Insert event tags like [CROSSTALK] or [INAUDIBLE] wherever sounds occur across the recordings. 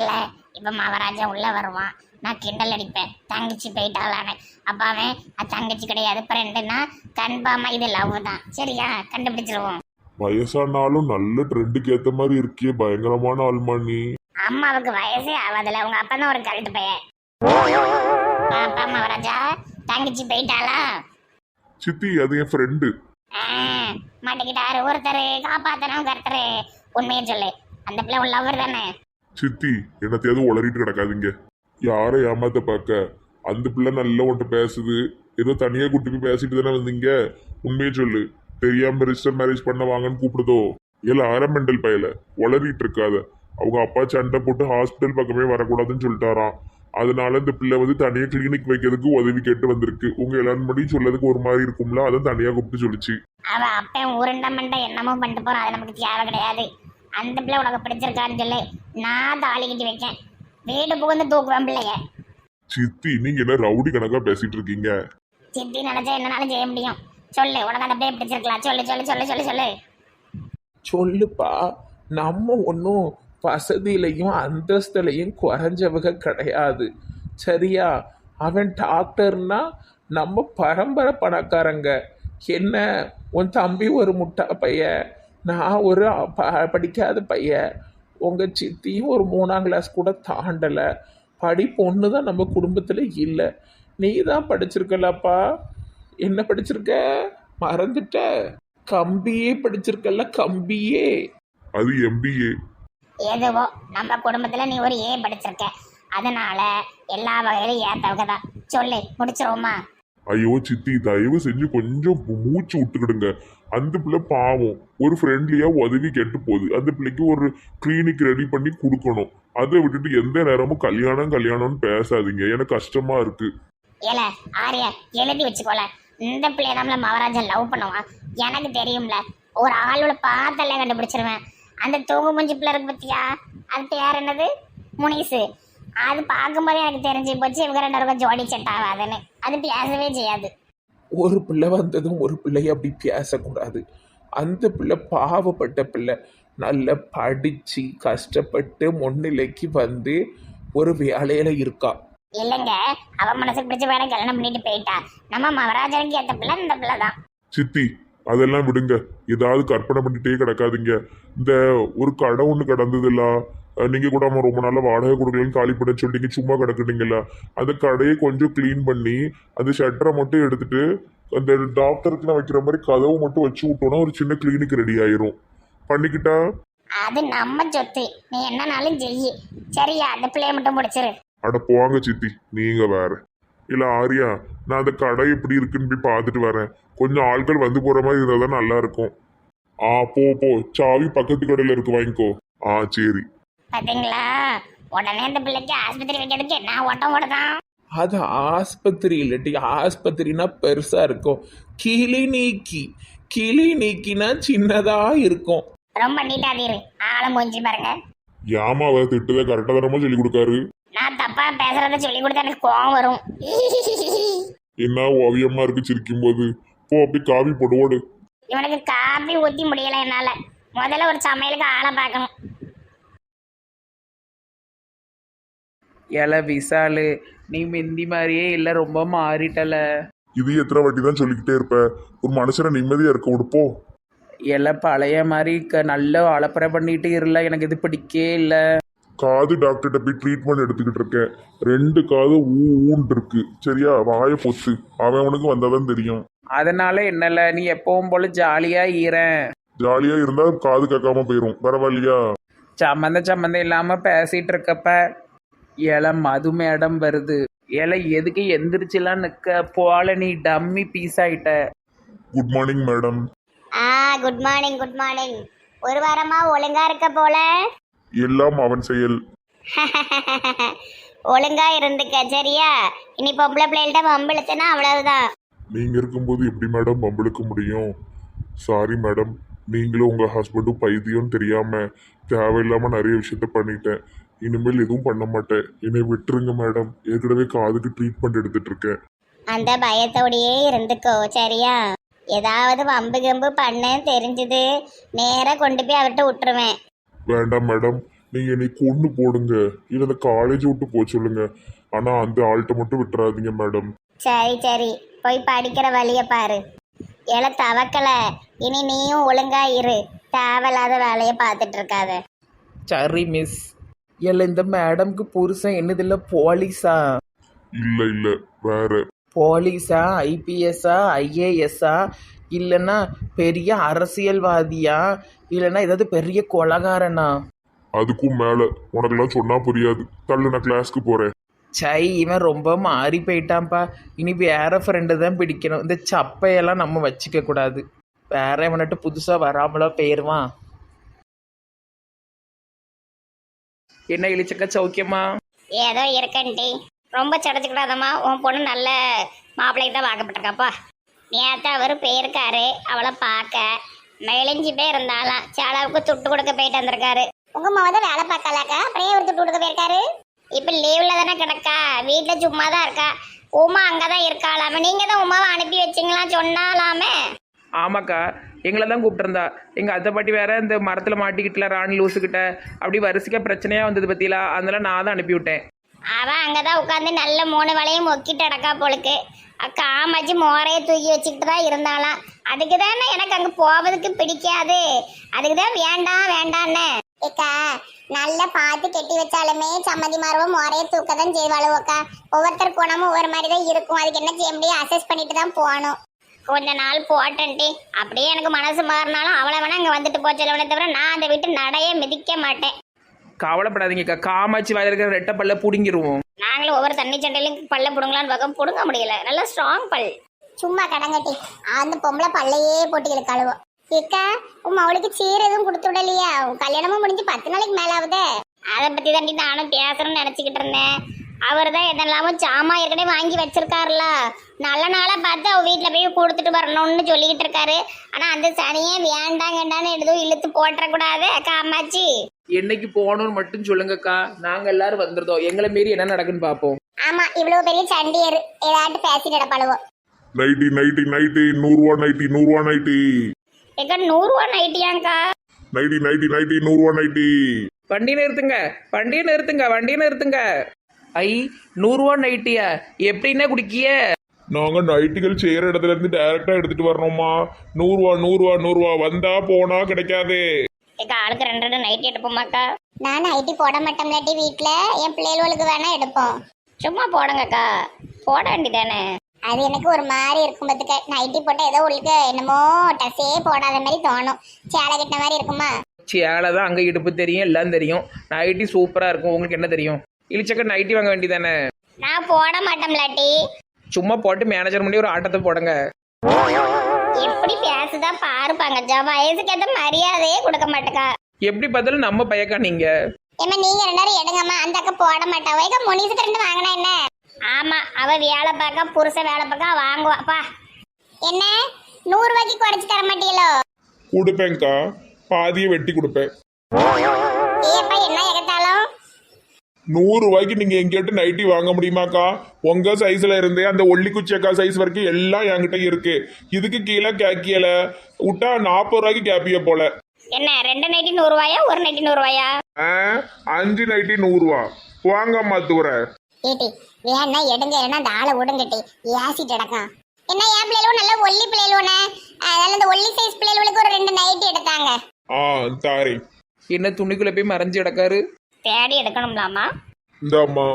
இல்ல இப்ப மகாராஜா உள்ள வருவான். நான் கிண்டல் அடிப்பேன். தங்கச்சி போயிட்டாளான்னு அப்ப அவன் தங்கச்சி கிடையாது ஃப்ரெண்டுன்னா கன்ஃபார்மா இது லவ் தான். சரியா? கண்டுபிடிச்சிருவோம். வயசானாலும் நல்ல ட்ரெண்டுக்கு ஏத்த மாதிரி இருக்கியே பயங்கரமான ஆள்மா நீ அம்மாவுக்கு வயசே ஆகாதுல. உங்க அப்பா தான் ஒரு கரெக்ட் பையன். அப்பா மகாராஜா தங்கச்சி போயிட்டாளா? சித்தி அது என் ஃப்ரெண்டு மாட்டிக்கிட்டாரு. ஒருத்தர் காப்பாத்தணும் கருத்தரு. உண்மையை சொல்லு. அந்த பிள்ளை உன் லவ்வர் தானே. சித்தி என்னத்தையாவது உளறிட்டு கிடக்காதீங்க. யாரை ஏமாத்த பார்க்க? அந்த பிள்ளை நல்லா ஒன்று பேசுது. ஏதோ தனியாக கூட்டி போய் பேசிட்டு தானே வந்தீங்க? உண்மையை சொல்லு. தெரியாம ரிஜிஸ்டர் மேரேஜ் பண்ண வாங்கன்னு கூப்பிடுதோ? இல்ல ஆரமெண்டல் பயல. உளறிட்டு இருக்காத. அவங்க அப்பா சண்டை போட்டு ஹாஸ்பிட்டல் பக்கமே வரக்கூடாதுன்னு சொல்லிட்டாராம். அதனால இந்த பிள்ளை வந்து தனியாக கிளினிக் வைக்கிறதுக்கு உதவி கேட்டு வந்திருக்கு. உங்க எல்லாரும் முன்னாடியும் சொல்லதுக்கு ஒரு மாதிரி இருக்கும்ல? அதான் தனியா கூப்பிட்டு சொல்லிச்சு. அவன் அப்பன் உருண்டை மண்டை என்னமோ பண்ணிட்டு போறான். அது நமக்கு தேவை கிடையாது. அந்த பிள்ளை உனக்கு பிடிச்சிருக்கான்னு சொல்லு நான் தாலி கட்டி வைக்கேன். வீடு புகுந்து தூக்குவேன் பிள்ளைய. சித்தி நீங்க என்ன ரவுடி கணக்கா பேசிட்டு இருக்கீங்க? சித்தி நினைச்சா என்னனாலும் செய்ய முடியும். சொல்லு உனக்கு அந்த பிள்ளைய பிடிச்சிருக்கலாம். சொல்லு சொல்லு சொல்லு சொல்லு சொல்லு. சொல்லுப்பா நம்ம ஒன்றும் வசதியிலையும் அந்தஸ்துலையும் குறைஞ்சவங்க கிடையாது. சரியா? அவன் டாக்டர்னா நம்ம பரம்பரை பணக்காரங்க. என்ன உன் தம்பி ஒரு முட்டா பையன்? நான் ஒரு ப- படிக்காத பையன். உங்கள் சித்தியும் ஒரு மூணாம் கிளாஸ் கூட தாண்டலை. படிப்பு ஒன்று தான் நம்ம குடும்பத்தில் இல்லை. நீ தான் படிச்சிருக்கலப்பா. என்ன படிச்சிருக்க? மறந்துட்ட. கம்பியே படிச்சிருக்கல கம்பியே. அது எம்பிஏ எதுவோ நம்ம குடும்பத்துல நீ ஒரு ஏ படிச்சிருக்க. அதனால எல்லா வகையிலும் ஏத்தவங்க தான். சொல்லு முடிச்சிருவோமா? ஐயோ சித்தி தயவு செஞ்சு கொஞ்சம் மூச்சு விட்டுக்கிடுங்க. அந்த பிள்ளை பாவம். ஒரு ஃப்ரெண்ட்லியாக உதவி கெட்டு போகுது. அந்த பிள்ளைக்கு ஒரு கிளினிக் ரெடி பண்ணி கொடுக்கணும். அதை விட்டுட்டு எந்த நேரமும் கல்யாணம் கல்யாணம்னு பேசாதீங்க. எனக்கு கஷ்டமா இருக்கு. ஏல ஆரியா எழுதி வச்சுக்கோல. இந்த பிள்ளைய நம்மள மகாராஜன் லவ் பண்ணுவான். எனக்கு தெரியும்ல ஒரு ஆளோட பார்த்தாலே கண்டுபிடிச்சிருவேன். அந்த தூங்கு மூஞ்சி பிள்ளை இருக்கு பத்தியா? அது பேர் என்னது? முனிசு. அது பார்க்கும்போது எனக்கு தெரிஞ்சு போச்சு இவங்க ரெண்டு பேருக்கும் ஜோடி செட் ஆகாதுன்னு. அது பேசவே செய்யாது. ஒரு பிள்ளை வந்ததும் ஒரு பிள்ளைய அப்படி பேசக்கூடாது. அந்த பிள்ளை பாவப்பட்ட பிள்ளை. நல்லா படித்து கஷ்டப்பட்டு முன்னிலைக்கு வந்து ஒரு வேலையில இருக்கா. இல்லைங்க. அவ மனசுக்கு பிடிச்ச வேலை கல்யாணம் பண்ணிட்டு போயிட்டா. நம்ம மகாராஜனுக்கு ஏத்த பிள்ளை இந்த பிள்ளை தான். சித்தி அதெல்லாம் விடுங்க. ஏதாவது கற்பனை பண்ணிட்டே கிடக்காதீங்க. இந்த ஒரு கடை ஒன்று கடந்ததில்ல அஹ் நீங்க கூட அம்மா ரொம்ப நாளா வாடகை கொடுக்கலன்னு காலி பண்ண சொல்லிங்க சும்மா கிடக்குறீங்களா அந்த கடையை கொஞ்சம் க்ளீன் பண்ணி அந்த ஷட்டரை மட்டும் எடுத்துட்டு அந்த டாக்டருக்குலாம் வைக்கிற மாதிரி கதவு மட்டும் வச்சு விட்டோம்னா ஒரு சின்ன கிளினிக் ரெடி ஆயிரும். பண்ணிக்கிட்டா? அது நம்ம சொத்து. நீ என்னனாலும் செய்யி சரியா அந்த பிள்ளைய மட்டும் முடிச்சிரு அட போங்க சித்தி நீங்க வேற. இல்ல ஆரியா நான் அந்த கடை எப்படி இருக்குன்னு போய் பார்த்துட்டு வரேன். கொஞ்சம் ஆட்கள் வந்து போற மாதிரி இருந்தா தான் நல்லா இருக்கும். ஆ போ போ. சாவி பக்கத்து கடையில இருக்கு வாங்கிக்கோ. ஆ சரி. பாத்தீங்களா? உடனே இந்த பிள்ளைக்கு ஆஸ்பத்திரி வைக்கிறதுக்கு என்ன ஓட்டம் ஓடுதான் அது ஆஸ்பத்திரி இல்லாட்டி ஆஸ்பத்திரினா பெருசா இருக்கும். கிளினிக்கி கிளினிக்கினா சின்னதா இருக்கும். ரொம்ப நீட்டாதீரு ஆளை மூஞ்சி பாருங்க. ஏமா அவ திட்டுத? கரெக்டா தரமா சொல்லி கொடுக்காரு? நான் தப்பா பேசுறத சொல்லி கொடுத்தா எனக்கு கோவம் வரும். என்ன ஓவியமா இருக்கு சிரிக்கும் போது போ அப்படி காவி போடு ஓடு. இவனுக்கு காப்பி ஊத்தி முடியல என்னால. முதல்ல ஒரு சமையலுக்கு ஆளை பார்க்கணும். ஏல விசாலு. நீ மிந்தி மாதிரியே இல்லை ரொம்ப மாறிட்டல. இது எத்தனை வாட்டி தான் சொல்லிக்கிட்டே இருப்ப? ஒரு மனுஷனை நிம்மதியா இருக்க விடுப்போ. எல்லாம் பழைய மாதிரி க நல்ல அலப்பறை பண்ணிட்டு இருல எனக்கு இது பிடிக்கே இல்லை. காது டாக்டர்கிட்ட போய் ட்ரீட்மெண்ட் எடுத்துக்கிட்டு இருக்கேன். ரெண்டு காது ஊ ஊன்ட்டு இருக்கு. சரியா? வாயை பொத்து. அவன் அவனுக்கு வந்தாதான் தெரியும். அதனால என்னல நீ எப்பவும் போல ஜாலியா ஈரன் ஜாலியா இருந்தா காது கேட்காம போயிரும். பரவாயில்லையா? சம்மந்த சம்மந்தம் இல்லாம பேசிட்டு இருக்கப்ப ஏல மது மேடம் வருது. ஏல எதுக்கு எந்திரிச்சுலாம் நிக்க? போல நீ டம்மி பீஸ் ஆயிட்ட. குட் மார்னிங் மேடம் ஆ குட் மார்னிங் குட் மார்னிங் ஒரு வாரமா ஒழுங்கா இருக்க போல? எல்லாம் அவன் செயல். [LAUGHS] ஒழுங்கா இருந்துக்க சரியா இனி பொம்பளை பிள்ளைகள்ட்ட வம்பிழுத்தனா அவ்வளவுதான். நீங்க இருக்கும்போது எப்படி மேடம் பம்பளுக்க முடியும்? சாரி மேடம் நீங்களும் உங்க ஹஸ்பண்டும் பைத்தியம் தெரியாம தேவையில்லாம நிறைய விஷயத்த பண்ணிட்டேன். இனிமேல் எதுவும் பண்ண மாட்டேன். என்னை விட்டுருங்க மேடம் ஏற்கனவே காதுக்கு ட்ரீட்மெண்ட் எடுத்துட்டு இருக்கேன் அந்த பயத்தோடையே இருந்துக்கோ சரியா? ஏதாவது வம்பு கம்பு பண்ண தெரிஞ்சது நேரா கொண்டு போய் அவர்கிட்ட விட்டுருவேன். வேண்டாம் மேடம் நீங்க என்னை கொண்டு போடுங்க. இல்ல அந்த காலேஜ் விட்டு போக சொல்லுங்க. ஆனா அந்த ஆள்கிட்ட மட்டும் விட்டுறாதீங்க மேடம் சரி சரி. போய் படிக்கிற வழிய பாரு. ஏல தவக்கல. இனி நீயும் ஒழுங்கா இரு. தேவையில்லாத வேலையை பார்த்துட்டு இருக்காத. சரி மிஸ் இல்லை இந்த மேடம்க்கு புருஷன் என்னதில்ல போலீஸா இல்ல இல்ல வேற. போலீஸா ஐபிஎஸ்ஸா ஐஏஎஸ்ஸா இல்லைன்னா பெரிய அரசியல்வாதியா? இல்லைன்னா ஏதாவது பெரிய கொலகாரனா? அதுக்கும் மேல உனக்கெல்லாம் சொன்னா புரியாது. தள்ளு நான் கிளாஸ்க்கு போறேன். சை இவன் ரொம்ப மாறி போயிட்டான்ப்பா. இனி வேற ஃப்ரெண்டு தான் பிடிக்கணும். இந்த சப்பையெல்லாம் நம்ம வச்சுக்க கூடாது வேற இவன்ட்டு புதுசாக வராமலா போயிடுவான் என்ன இழிச்சக்க சௌக்கியமா ஏதோ இருக்கண்டி ரொம்ப சடைச்சுக்கிடாதம்மா. உன் பொண்ணு நல்ல மாப்பிள்ளைக்கு தான் பார்க்கப்பட்டிருக்காப்பா. நேற்று அவர் போயிருக்காரு. அவளை பார்க்க மெலிஞ்சு போய் இருந்தாலாம் சேலாவுக்கு துட்டு கொடுக்க போயிட்டு வந்திருக்காரு. உங்க மாவ தான் வேலை பார்க்கலாக்கா அப்படியே ஒரு துட்டு கொடுக்க போயிருக்காரு? இப்போ லீவ்ல தானே கிடக்கா? வீட்டில் சும்மா தான் இருக்கா? உமா அங்கே தான் இருக்காளாமே. நீங்கள் தான் உமாவை அனுப்பி வச்சிங்களா சொன்னாலாமே. ஆமாக்கா. எங்களை தான் கூப்பிட்டுருந்தா. எங்கள் அத்தை பாட்டி வேற இந்த மரத்தில் மாட்டிக்கிட்டல ராணி லூசுக்கிட்ட அப்படி வரிசைக்க பிரச்சனையாக வந்தது பற்றிலா அதனால நான் தான் அனுப்பி விட்டேன். அவன் அங்கதான் உட்காந்து நல்ல மூணு வளையும் மொக்கிட்டு அடக்கா போலுக்கு. காமாச்சு மோரைய தூக்கி வச்சுக்கிட்டு தான் இருந்தாலாம் அதுக்கு தானே எனக்கு அங்க போவதுக்கு பிடிக்காது. அதுக்கு தான் வேண்டாம் வேண்டான்னு. ஏக்கா நல்லா பார்த்து கெட்டி வச்சாலுமே சம்மந்தி மார்பும் மோரைய தூக்க தான் செய்வாளுவோக்கா. ஒவ்வொருத்தர் குணமும் ஒவ்வொரு மாதிரி தான் இருக்கும். அதுக்கு என்ன செய்ய முடியும்? அசஸ் பண்ணிட்டு தான் போகணும். கொஞ்ச நாள் போட்டேன்டி. அப்படியே எனக்கு மனசு மாறினாலும் அவளை வேணா இங்க வந்துட்டு போச்சலவனே தவிர நான் அந்த வீட்டு நடையே மிதிக்க மாட்டேன். கவலைப்படாதீங்கக்கா. காமாட்சி வாயில இருக்கிற ரெட்டை பல்ல பிடுங்கிருவோம். நாங்களும் ஒவ்வொரு தண்ணி சண்டையிலும் பல்ல புடுங்கலான்னு பார்க்க புடுங்க முடியல. நல்ல ஸ்ட்ராங் பல். சும்மா கடங்கட்டி. அந்த பொம்பளை பல்லையே போட்டு இழுக்காளுவோம் ஏக்கா உன் அவளுக்கு சீர் எதுவும் கொடுத்து விடலையா? கல்யாணமும் முடிஞ்சு பத்து நாளைக்கு மேல ஆகுதே அதை பத்தி தாண்டி நானும் பேசணும்னு நினைச்சுக்கிட்டு இருந்தேன். அவர் தான் எதெல்லாமோ சாமா ஏற்கனவே வாங்கி வச்சிருக்காருல. நல்ல நாளா பார்த்து அவ வீட்டுல போய் கொடுத்துட்டு வரணும்னு சொல்லிக்கிட்டு இருக்காரு. ஆனா அந்த சனியே வேண்டாம் வேண்டாம்னு எதுவும் இழுத்து போட்டுறக்கூடாது காமாச்சி என்னைக்கு போகணும்னு மட்டும் சொல்லுங்கக்கா. நாங்கள் எல்லாரும் வந்துருந்தோம் எங்களை மீறி என்ன நடக்குன்னு பார்ப்போம். ஆமா இவ்வளவு பெரிய சண்டியர். ஏதாட்டு பேசிட்டு இடப்படுவோம் நைட்டி நைட்டி நைட்டி. நூறுரூவா நைட்டி நூறுரூவா நைட்டி. ஏக்கா நூறுரூவா நைட்டியாங்க்கா? நைட்டி நைட்டி நைட்டி நூறுரூவா நைட்டி. வண்டியை நிறுத்துங்க. வண்டியை நிறுத்துங்க. வண்டியை நிறுத்துங்க. ஐ நூறுரூவா நைட்டியா? எப்படின்னா குடிக்கிய? நாங்க நைட்டுகள் செய்யற இடத்துல இருந்து டைரக்டா எடுத்துட்டு வரணுமா நூறுரூவா நூறுரூவா நூறுரூவா வந்தா போனா கிடைக்காது. ஏக்கா ஆளுக்கு ரெண்டு ரெண்டு நைட்டி எடுப்போமாக்கா? நான் நைட்டி போட மாட்டோம்லாட்டி வீட்டில் என் பிள்ளைகளுக்கு வேணா எடுப்போம். சும்மா போடுங்கக்கா. போட வேண்டியதானே? அது எனக்கு ஒரு மாதிரி இருக்கும் பத்துக்க. நைட்டி போட்டால் ஏதோ உங்களுக்கு என்னமோ டஸ்ஸே போடாத மாதிரி தோணும். சேலை கட்டின மாதிரி இருக்குமா? சேலை தான் அங்கே இடுப்பு தெரியும் எல்லாம் தெரியும். நைட்டி சூப்பராக இருக்கும். உங்களுக்கு என்ன தெரியும்? இழிச்சக்க நைட்டி வாங்க வேண்டியதானே? நான் போட மாட்டோம்லாட்டி சும்மா போட்டு மேனேஜர் பண்ணி ஒரு ஆட்டத்தை போடுங்க. எப்படி பேசுதா பாருப்பாங்க ஜா வயசுக்கு மரியாதையே கொடுக்க மாட்டேக்கா. எப்படி பார்த்தாலும் நம்ம பையக்கா நீங்கள் ஏமா நீங்க ரெண்டாரும் எடுங்கம்மா அந்த அக்கா போட மாட்டா. வைக்க முனிசுக்கு ரெண்டு வாங்கினா என்ன? ஆமா அவ வேலை பார்க்க புருஷன் வேலை பார்க்க வாங்குவாப்பா என்ன? நூறு ரூபாய்க்கு குறைச்சு தர மாட்டீங்களோ? கொடுப்பேன்க்கா. பாதியை வெட்டி கொடுப்பேன். ஏப்பா என்ன எகத்தாலும் நூறு ரூபாய்க்கு நீங்க எங்கிட்ட நைட்டி வாங்க முடியுமாக்கா? உங்க சைஸ்ல இருந்து அந்த ஒல்லி குச்சியக்கா சைஸ் வரைக்கும் எல்லாம் என்கிட்ட இருக்கு. இதுக்கு கீழே கேக்கியல. விட்டா நாற்பது ரூபாய்க்கு கேப்பிய போல. என்ன ரெண்டு நைட்டி நூறு ரூபாயா? ஒரு நைட்டி நூறு ரூபாயா? ஆ, அஞ்சு நைட்டி நூறுரூவா வாங்க மாத்துவர ஏட்டி வேணா எடுங்க. இல்லைன்னா அந்த ஆளை விடுங்கட்டி ஏசிட்டு கிடக்கான் என்ன என் பிள்ளைகளும் நல்ல ஒல்லி பிள்ளைகளும் அதனால இந்த ஒல்லி சைஸ் பிள்ளைகளுக்கு ஒரு ரெண்டு நைட்டி எடுத்தாங்க. ஆ தாரி. என்ன துணிக்குள்ளே போய் மறைஞ்சு கிடக்காரு? தேடி எடுக்கணும்லாமா? இந்தாம்மா.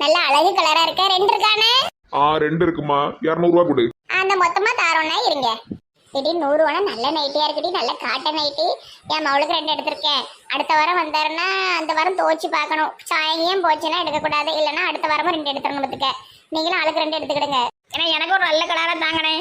நல்ல அழகு கலரா இருக்க? ரெண்டு இருக்கானே? ஆ ரெண்டு இருக்குமா? இரநூறுவா கொடு. அந்த மொத்தமா தாரோன்னா இருங்க. திடீர் நூறு வேணா நல்ல நைட்டியா இருக்குடி நல்ல காட்டன் நைட்டி என் மவளுக்கு ரெண்டு எடுத்திருக்கேன். அடுத்த வாரம் வந்தாருன்னா அந்த வாரம் துவச்சு பார்க்கணும். சாயங்கியும் போச்சுன்னா எடுக்கக்கூடாது. இல்லைன்னா அடுத்த வாரமும் ரெண்டு எடுத்துடணும் பார்த்துக்க நீங்களும் ஆளுக்கு ரெண்டு எடுத்துக்கிடுங்க. ஏன்னா எனக்கு ஒரு நல்ல கலரா தாங்கண்ணே.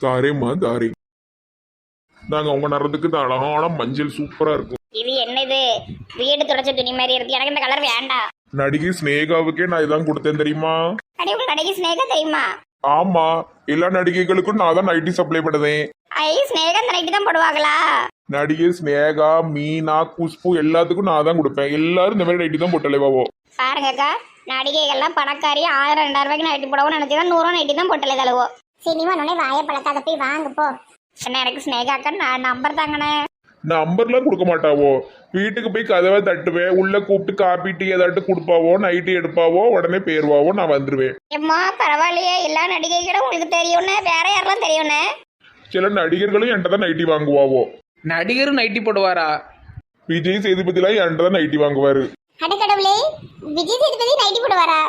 தாரேம்மா தாரே. நாங்க உங்க நிறத்துக்கு இந்த அழகான மஞ்சள் சூப்பரா இருக்கும். இது என்னது? வீடு துடைச்ச துணி மாதிரி இருக்கு. எனக்கு இந்த கலர் வேண்டாம். நடிகை ஸ்னேகாவுக்கே நான் இதான் கொடுத்தேன் தெரியுமா? அடி உங்க கடைக்கு ஸ்னேகா தெரியுமா? ஆமா. எல்லா நடிகைகளுக்கும் நான் தான் நைட்டி சப்ளை பண்ணுதேன் ஐ ஸ்னேகா இந்த நைட்டி தான் போடுவாங்களா? நடிகை ஸ்னேகா மீனா குஷ்பு எல்லாத்துக்கும் நான் தான் கொடுப்பேன். எல்லாரும் இந்த மாதிரி நைட்டி தான் போட்டலைவாவோ பாருங்கக்கா நடிகைகள்லாம் பணக்காரி ஆயிரம் ரெண்டாயிரம் ரூபாய்க்கு நைட்டி போடவும் நினைச்சு தான் நூறுவா நைட்டி தான் போட்டலே தழுவோ சினிமா நுனே வாய பழக்காத போய் வாங்க போ. என்ன எனக்கு ஸ்னேகா அக்கா நான் நம்பர் தாங்கண்ணே. நம்பர்லாம் கொடுக்க மாட்டாவோ? வீட்டுக்கு போய் கதவை தட்டுவேன் உள்ள கூப்பிட்டு காப்பி டீ ஏதாட்டு கொடுப்பாவோ நைட்டு எடுப்பாவோ உடனே பேருவாவோ நான் வந்துடுவேன் எம்மா பரவாயில்லையே எல்லா நடிகைகளும் உங்களுக்கு தெரியும்னே வேற யாரெல்லாம் தெரியும்னே? சில நடிகர்களும் என்கிட்ட தான் நைட்டி வாங்குவாவோ? நடிகரும் நைட்டி போடுவாரா? விஜய் சேதுபதிலாம் என்கிட்ட தான் நைட்டி வாங்குவாரு. அடக்கடவுளே விஜய் சேதுபதி நைட்டி போடுவாரா?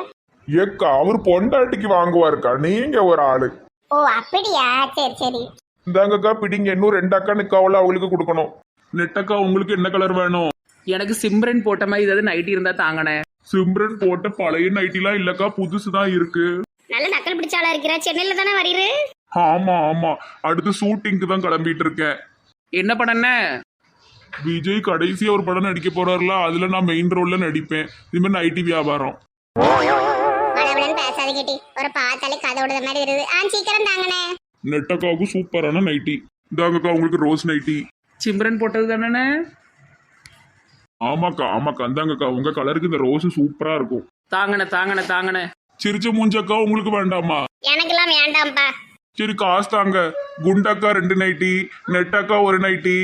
ஏக்கா அவர் பொண்டாட்டிக்கு வாங்குவாருக்கா? நீங்க ஒரு ஆளு. ஓ அப்படியா? சரி சரி. இந்தாங்கக்கா பிடிங்க. இன்னும் ரெண்டு அக்கா நிக்காவில் அவங்களுக்கு கொடுக்கணும். நெட்டக்கா உங்களுக்கு என்ன கலர் வேணும்? எனக்கு சிம்ரன் போட்ட மாதிரி ஏதாவது நைட்டி இருந்தா தாங்கண்ணே. சிம்ரன் போட்ட பழைய நைட்டிலாம் இல்லக்கா புதுசு தான் இருக்கு. நல்ல நக்கல் பிடிச்சாளா இருக்கிற சென்னையில தானே வரீரு ஆமா ஆமா. அடுத்து ஷூட்டிங்க்கு தான் கிளம்பிட்டு இருக்கேன். என்ன பண்ணண்ணே விஜய் கடைசியா ஒரு படம் நடிக்க போறாருல அதுல நான் மெயின் ரோல்ல நடிப்பேன். இது மாதிரி நைட்டி வியாபாரம். வளவளன்னு பேசாத கேட்டி. ஒரு பார்த்தாலே கதை விடுற மாதிரி இருக்குது ஆ சீக்கிரம் தாங்கண்ணே. நெட்டக்காவுக்கு சூப்பரான நைட்டி. இந்தாங்கக்கா உங்களுக்கு ரோஸ் நைட்டி. சிம்ரன் போட்டது தானே ஆமாக்கா ஆமாக்கா. இந்தாங்கக்கா உங்க கலருக்கு இந்த ரோஸ் சூப்பரா இருக்கும். தாங்கண்ணே தாங்கண்ணே தாங்கண்ணே. சிரிச்ச மூஞ்சக்கா உங்களுக்கு வேண்டாமா? எனக்கெல்லாம் வேண்டாம்ப்பா. சரி காசு தாங்க. குண்டக்கா ரெண்டு நைட்டி நெட்டக்கா ஒரு நைட்டி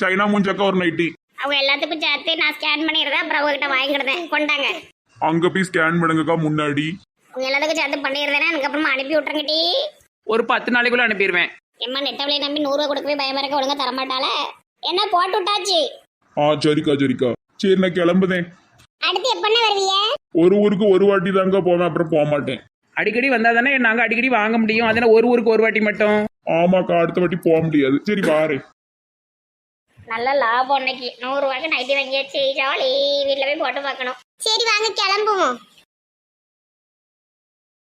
சைனா மூஞ்சக்கா ஒரு நைட்டி. அவங்க எல்லாத்துக்கும் சேர்த்து நான் ஸ்கேன் பண்ணிடுறேன். அப்புறம் உங்ககிட்ட வாங்கிக்கிடுதேன் கொண்டாங்க. அங்க போய் ஸ்கேன் பண்ணுங்கக்கா முன்னாடி. உங்க எல்லாத்துக்கும் சேர்த்து பண்ணிடுறேன். எனக்கு அப்புறமா அனுப்பி விட்டுறங்கட்டி ஒரு பத்து நாளைக்குள்ள அனுப்பிடுவேன் எம்மா நெட்டவளையை நம்பி நூறுரூவா கொடுக்கவே பயமா இருக்க. ஒழுங்கா தரமாட்டால என்ன போட்டு விட்டாச்சு? ஆ சரிக்கா சரிக்கா. சரி நான் கிளம்புதேன். அடுத்து எப்பண்ணே வருவீங்க ஒரு ஊருக்கு ஒரு வாட்டி தாங்க போவேன் அப்புறம் போக மாட்டேன். அடிக்கடி வந்தா தானே நாங்க அடிக்கடி வாங்க முடியும். அதனால ஒரு ஊருக்கு ஒரு வாட்டி மட்டும்? ஆமாக்கா அடுத்த வாட்டி போக முடியாது. சரி வாரேன். நல்ல லாபம் இன்னைக்கு நூறு ரூபாய்க்கு நைட்டி வாங்கியாச்சு. ஜாலி வீட்டில் போய் போட்டு பார்க்கணும். சரி வாங்க கிளம்புவோம்.